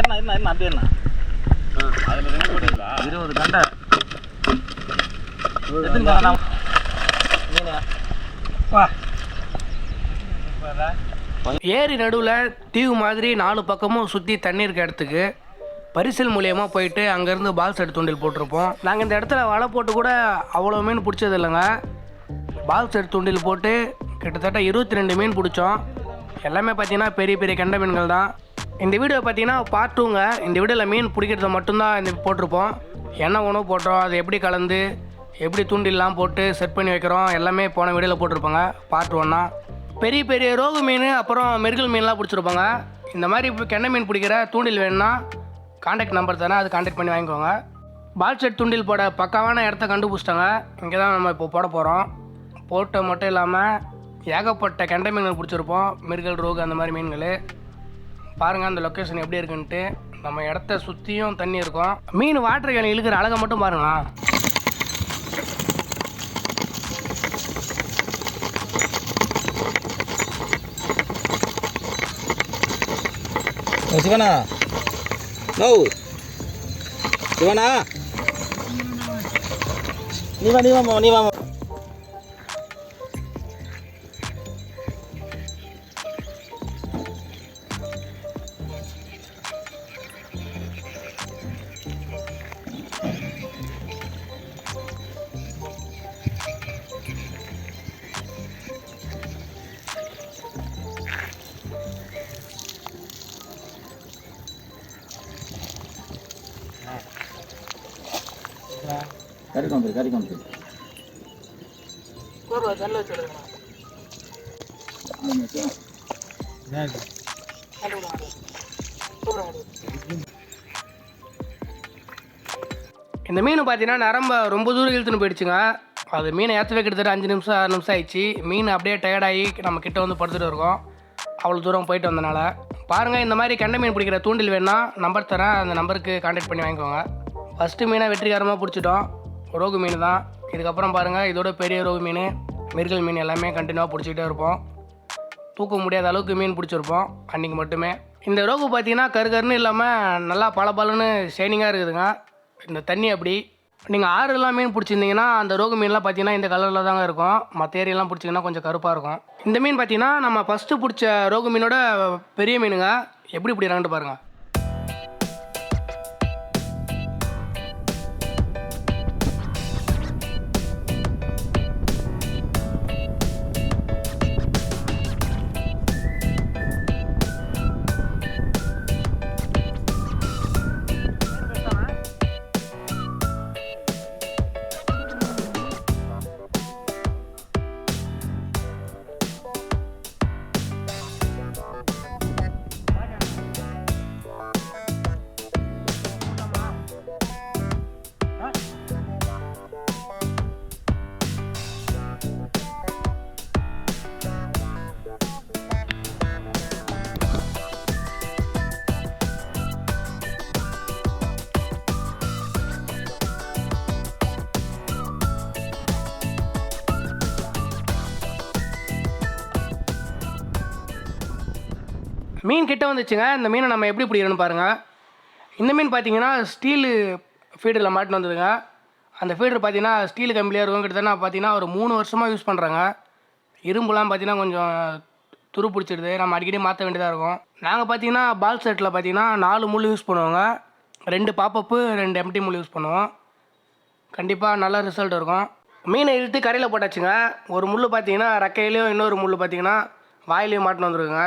என்ன என்ன என்ன என்ன அப்படியே என்ன? அதில் ரெண்டு இருபது கண்டை எத்தனை வா. ஏரி நடுவில் தீவு மாதிரி நாலு பக்கமும் சுற்றி தண்ணி இருக்க இடத்துக்கு பரிசல் மூலியமாக போயிட்டு அங்கேருந்து பால் செட் தூண்டில் போட்டிருப்போம். நாங்கள் இந்த இடத்துல வலை போட்டு கூட அவ்வளோ மீன் பிடிச்சது இல்லைங்க பால் செட் தூண்டில் போட்டு கிட்டத்தட்ட இருபத்தி ரெண்டு மீன் பிடிச்சோம். எல்லாமே பார்த்தீங்கன்னா பெரிய பெரிய கெண்டை மீன்கள் தான். இந்த வீடியோ பார்த்தீங்கன்னா பார்ட் டூங்க இந்த வீடியோவில் மீன் பிடிக்கிறத மட்டும்தான் இந்த போட்டிருப்போம். என்ன உணவு போட்டோம் அது எப்படி கலந்து எப்படி தூண்டில்லாம் போட்டு செட் பண்ணி வைக்கிறோம் எல்லாமே போன வீடியோவில் போட்டிருப்பாங்க. பார்ட் ஒன்னா பெரிய பெரிய ரோகு மீன் அப்புறம் மெருகல் மீன்லாம் பிடிச்சிருப்பாங்க. இந்த மாதிரி இப்போ கெண்டை மீன் பிடிக்கிற தூண்டில் வேணும்னா காண்டாக்ட் நம்பர் தானே அது காண்டாக்ட் பண்ணி வாங்கிக்கோங்க. பால் செட் தூண்டில் போட பக்காவான இடத்த கண்டுபிடிச்சிட்டாங்க. இங்கே தான் நம்ம இப்போ போட போகிறோம் போட்ட மட்டும் இல்லாமல் ஏகப்பட்ட கெண்டை மீன்கள் பிடிச்சிருப்போம். மிருகல் ரோகு அந்த மாதிரி மீன்கள். பாருங்கள் அந்த லொக்கேஷன் எப்படி இருக்குன்ட்டு. நம்ம இடத்த சுற்றியும் தண்ணி இருக்கும். மீன் வாட்டர் கேன் இழுக்கிற அழகை மட்டும் பாருங்களா சிவனா? நோ. சிவனா? நீ வா நீ வா நீ வா மாமா. கறி கொண்டு கறி கொண்டு இந்த மீன் பார்த்தீங்கன்னா நரம்ப ரொம்ப தூரம் இழுத்துன்னு போயிடுச்சுங்க. அது மீனை ஏற்றவே கிட்டத்தட்ட அஞ்சு நிமிஷம் ஆறு நிமிஷம் ஆயிடுச்சு. மீன் அப்படியே டயர்டாகி நம்ம கிட்ட வந்து படுத்துட்டு இருக்கோம். அவ்வளோ தூரம் போயிட்டு வந்தனால. பாருங்கள் இந்த மாதிரி கெண்டை மீன் பிடிக்கிற தூண்டில் வேணும்னா நம்பர் தரேன். அந்த நம்பருக்கு காண்டாக்ட் பண்ணி வாங்கிக்கோங்க. ஃபஸ்ட்டு மீனை வெற்றிகரமாக பிடிச்சிட்டோம். ரோகு மீன் தான். இதுக்கப்புறம் பாருங்கள் இதோட பெரிய ரோகு மீன் மிருகல் மீன் எல்லாமே கண்டினியூவாக பிடிச்சிக்கிட்டே இருப்போம். தூக்க முடியாத அளவுக்கு மீன் பிடிச்சிருப்போம் அன்றைக்கி மட்டுமே. இந்த ரோகு பார்த்தீங்கன்னா கருகருன்னு இல்லாமல் நல்லா பளபளன்னு ஷைனிங்காக இருக்குதுங்க. இந்த தண்ணி அப்படி. நீங்கள் ஆறுலாம் மீன் பிடிச்சிருந்தீங்கன்னா அந்த ரோகு மீன்லாம் பார்த்தீங்கன்னா இந்த கலரில் தாங்க இருக்கும். மற்ற ஏரியெல்லாம் பிடிச்சிங்கன்னா கொஞ்சம் கருப்பாக இருக்கும். இந்த மீன் பார்த்தீங்கன்னா நம்ம ஃபஸ்ட்டு பிடிச்ச ரோகு மீனோட பெரிய மீனுங்க. எப்படி இப்படி இறங்கிட்டு பாருங்கள் மீன் கிட்ட வந்துச்சுங்க. இந்த மீனை நம்ம எப்படி பிடிக்கிறோன்னு பாருங்கள் இந்த மீன் பார்த்தீங்கன்னா ஸ்டீலு ஃபீடரில் மாட்டின்னு வந்ததுங்க. அந்த ஃபீடர் பார்த்தீங்கன்னா ஸ்டீல் கம்பிலியாக இருக்கும். கிட்டத்தட்ட பார்த்தீங்கன்னா ஒரு மூணு வருஷமாக யூஸ் பண்ணுறாங்க இரும்புலாம் பார்த்தீங்கன்னா கொஞ்சம் துரு பிடிச்சிடுது. நம்ம அடிக்கடி மாற்ற வேண்டியதாக இருக்கும். நாங்கள் பார்த்தீங்கன்னா பால் செட்டில் பார்த்தீங்கன்னா நாலு முள் யூஸ் பண்ணுவோங்க. ரெண்டு பாப்பப்பு ரெண்டு எம்டி முள் யூஸ் பண்ணுவோம். கண்டிப்பாக நல்ல ரிசல்ட் இருக்கும். மீனை இழுத்து கரையில் போட்டாச்சுங்க. ஒரு முள் பார்த்தீங்கன்னா ரெக்கையிலையும் இன்னொரு முள் பார்த்தீங்கன்னா வாயிலையும் மாட்டின்னு வந்துருக்குங்க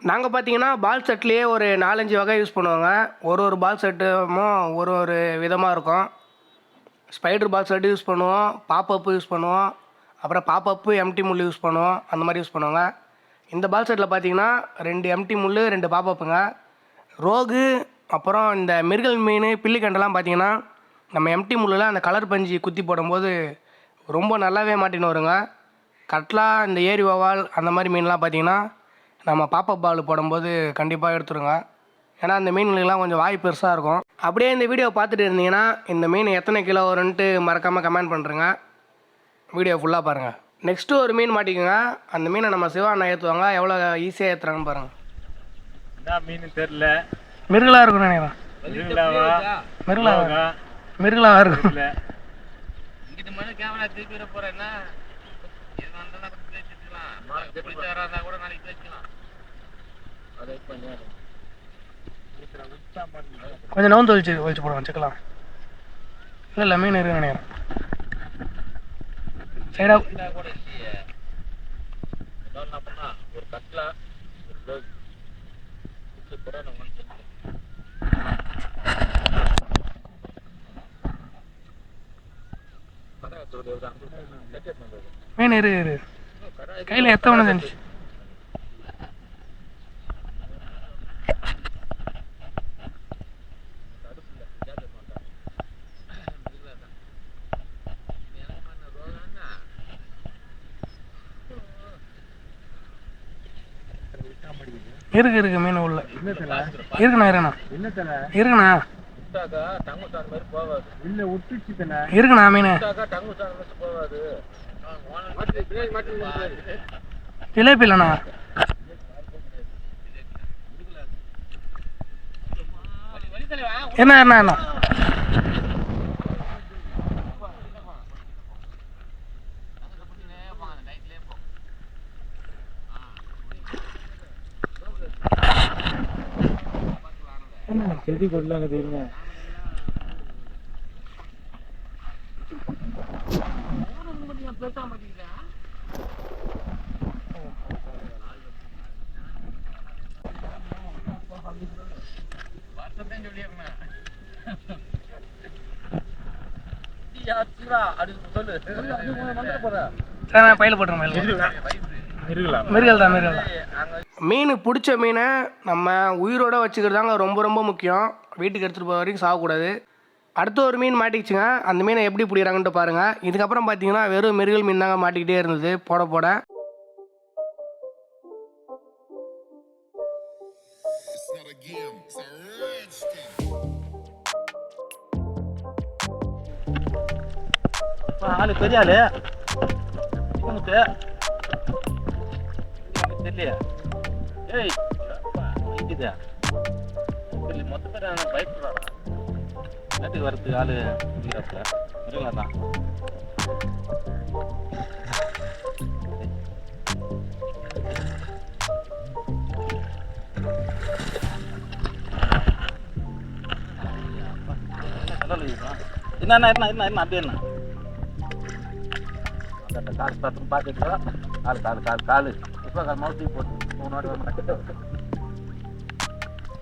நாங்கள் பார்த்தீங்கன்னா பால் செட்லேயே ஒரு நாலஞ்சு வகை யூஸ் பண்ணுவோங்க. ஒரு ஒரு பால் செட்டுமும் ஒரு ஒரு விதமாக இருக்கும். ஸ்பைடர் பால் செட்டு யூஸ் பண்ணுவோம் பாப்பப்பு யூஸ் பண்ணுவோம் அப்புறம் பாப்பப்பு எம்டி முள் யூஸ் பண்ணுவோம் அந்த மாதிரி யூஸ் பண்ணுவோங்க. இந்த பால் செட்டில் பார்த்தீங்கன்னா ரெண்டு எம்டி முள் ரெண்டு பாப்பப்புங்க ரோகு அப்புறம் இந்த மிருகல் மீன் பில்லிக்கண்டெல்லாம் பார்த்தீங்கன்னா நம்ம எம்டி முள்ளில் அந்த கலர் பஞ்சு குத்தி போடும்போது ரொம்ப நல்லாவே மாட்டின்னு வருங்க கட்லா இந்த ஏரி வவால் அந்த மாதிரி மீன்லாம் பார்த்தீங்கன்னா நம்ம பாப்பா பால் போடும்போது கண்டிப்பாக எடுத்துருங்க. ஏன்னா அந்த மீன்களுக்கெல்லாம் கொஞ்சம் வாய் பெருசாக இருக்கும். அப்படியே இந்த வீடியோ பார்த்துட்டு இருந்தீங்கன்னா இந்த மீன் எத்தனை கிலோ வரும்ன்ட்டு மறக்காமல் கமெண்ட் பண்ணுறேங்க வீடியோ ஃபுல்லாக பாருங்கள் நெக்ஸ்ட்டு ஒரு மீன் மாட்டிக்கோங்க. அந்த மீனை நம்ம சிவா அண்ணா ஏற்றுவாங்க எவ்வளோ ஈஸியாக ஏற்றுறாங்கன்னு பாருங்கள் என்ன மீன் தெரில மிருகலாக இருக்கும் நினைக்கிறேன். மிருகலாவா? மிருகலாக மிருகலாக இருக்கும். கேமரா திருப்பி போறேன்னா கூட நாளைக்கு கொஞ்சம் நவுந்து ஒழிச்சு ஒழிச்சு போடுவோம் வச்சுக்கலாம். இல்லை இல்லை மீன் இருக்குன்னு நினைக்கிறேன் சைடாக கூட ஒரு கட்ல மீன் இரு இரு. கையில் எத்த ஒன்று இருக்கு இருக்கு மீன் உள்ள. இருக்குண்ணா இருக்குண்ணா. இருக்குண்ணா. விட்டாக்கா டங்கு மாதிரி போகாது இருக்குண்ணா மீன். விட்டாக்கா டங்கு மாதிரி போகாது ஜிலேபி இல்லைண்ணா. என்ன என்ன என்ன? செடி கொள்ளாங்க தெரியுங்க பையில பையில மிருகலாம் மிருகல் தான் மிருகல் தான். மீன் பிடிச்ச மீனை நம்ம உயிரோட வச்சுக்கிறதாங்க ரொம்ப ரொம்ப முக்கியம். வீட்டுக்கு எடுத்துகிட்டு போகிற வரைக்கும் சாகக்கூடாது. அடுத்த ஒரு மீன் மாட்டிக்கிச்சுங்க. அந்த மீனை எப்படி பிடிக்கிறாங்கன்ட்டு பாருங்கள் இதுக்கப்புறம் பார்த்தீங்கன்னா வெறும் மிருகல் மீன் தாங்க மாட்டிக்கிட்டே இருந்தது. போட போட. ஆளு பெரிய ஆளு. தெரியலையா. இதுதா மொத்த பேர் பயப்படுறாடா நாட்டுக்கு வரதுக்கு ஆளு இல்லையாப்ல இருங்களா தான் என்ன என்ன என்ன என்ன அப்படியே என்ன? அந்த கால் பார்த்து பார்த்துட்டு கால் கால் கால் கால் இப்போ கால். போட்டு.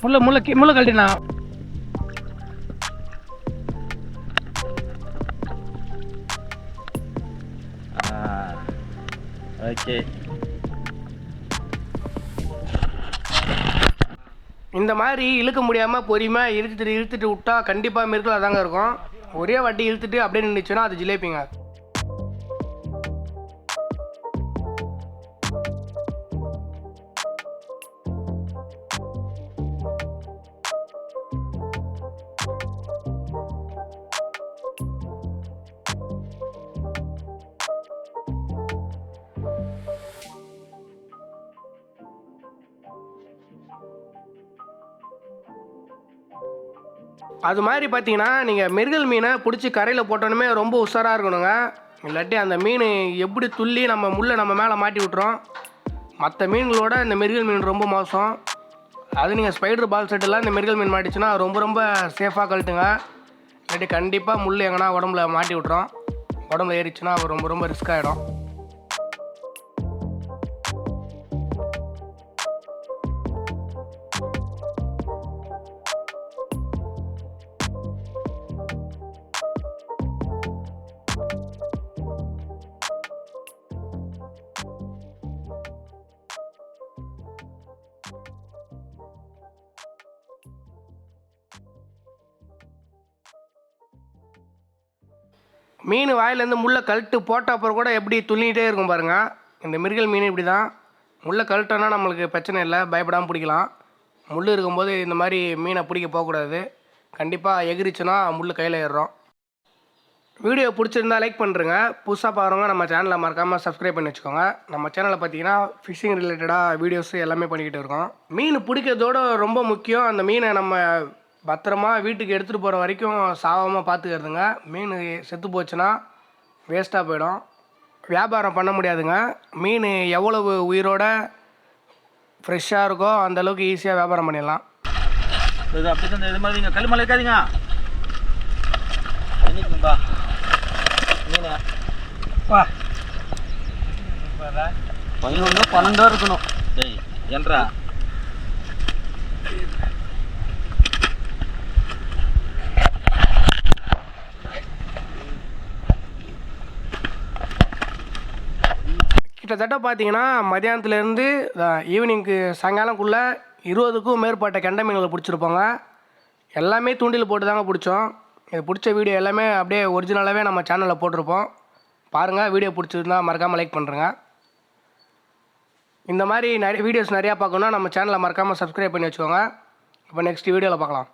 முள்ள முள்ள கி- முள்ள கழட்டிண்ணா ஓகே. இந்த மாதிரி இழுக்க முடியாமல் பொறுமையாக இழுத்துட்டு இழுத்துட்டு விட்டா கண்டிப்பாக மிருகலாக தாங்க இருக்கும். ஒரே வாட்டி இழுத்துட்டு அப்படியே நின்றுச்சுன்னா அது ஜிலேபிங்க. அது மாதிரி பார்த்தீங்கன்னா நீங்கள் மிருகல் மீனை பிடிச்சி கரையில் போட்டோன்னே ரொம்ப உஷாராக இருக்கணுங்க. இல்லாட்டி அந்த மீன் எப்படி துள்ளி நம்ம முள்ளை நம்ம மேலே மாட்டி விட்றோம் மற்ற மீன்களோட இந்த மிருகல் மீன் ரொம்ப மோசம். அது நீங்கள் ஸ்பைடர் பால் செட்டெல்லாம் இந்த மிருகல் மீன் மாட்டிச்சுன்னா ரொம்ப ரொம்ப சேஃபாக கழட்டுங்க. இல்லாட்டி கண்டிப்பாக முள் எங்கன்னா உடம்புல மாட்டி விட்றோம் உடம்புல ஏறிச்சுன்னா அது ரொம்ப ரொம்ப ரிஸ்க் ஆகிடும் மீன் வாயிலேருந்து முள்ளை கழட்டு போட்ட அப்புறம் கூட எப்படி துள்ளிகிட்டே இருக்கும் பாருங்கள் இந்த மிருகல் மீன் இப்படி தான் முள்ளை கழட்டோன்னா நம்மளுக்கு பிரச்சனை இல்லை பயப்படாமல் பிடிக்கலாம். முள் இருக்கும்போது இந்த மாதிரி மீனை பிடிக்க போகக்கூடாது. கண்டிப்பாக எகிரிச்சுன்னா முள் கையில் ஏறுறோம். வீடியோ பிடிச்சிருந்தா லைக் பண்ணுறங்க புதுசாக பார்க்குறவங்க நம்ம சேனலை மறக்காமல் சப்ஸ்கிரைப் பண்ணி வச்சுக்கோங்க. நம்ம சேனலில் பார்த்தீங்கன்னா ஃபிஷிங் ரிலேட்டடாக வீடியோஸ் எல்லாமே பண்ணிக்கிட்டு இருக்கோம். மீன் பிடிக்கிறதோட ரொம்ப முக்கியம். அந்த மீனை நம்ம பத்திரமா வீட்டுக்கு எடுத்துகிட்டு போகிற வரைக்கும் சாவமாக பார்த்துக்கிறதுங்க மீன் செத்து போச்சுன்னா வேஸ்ட்டாக போயிடும். வியாபாரம் பண்ண முடியாதுங்க. மீன் எவ்வளவு உயிரோட ஃப்ரெஷ்ஷாக இருக்கோ அந்தளவுக்கு ஈஸியாக வியாபாரம் பண்ணிடலாம். இது அப்படி தான் இது மாதிரி கல் இருக்காதீங்க என்னைக்கும்பா மீன். பா பதினொன்று பன்னெண்டோ இருக்கணும். டேய் என்றா கிட்டத்தட்ட பார்த்தீங்கன்னா மதியானத்துலேருந்து ஈவினிங்க்கு சாயங்காலம்குள்ளே இருபதுக்கும் மேற்பட்ட கெண்டை மீன்களை பிடிச்சிருப்போங்க. எல்லாமே தூண்டில் போட்டு தாங்க பிடிச்சோம். இது பிடிச்ச வீடியோ எல்லாமே அப்படியே ஒரிஜினலாகவே நம்ம சேனலில் போட்டிருப்போம். பாருங்கள் வீடியோ பிடிச்சிருந்தா மறக்காமல் லைக் பண்ணுறேங்க இந்த மாதிரி நிறைய வீடியோஸ் நிறையா பார்க்கணுன்னா நம்ம சேனலை மறக்காமல் சப்ஸ்கிரைப் பண்ணி வச்சுக்கோங்க. அப்போ நெக்ஸ்ட் வீடியோவில் பார்க்கலாம்.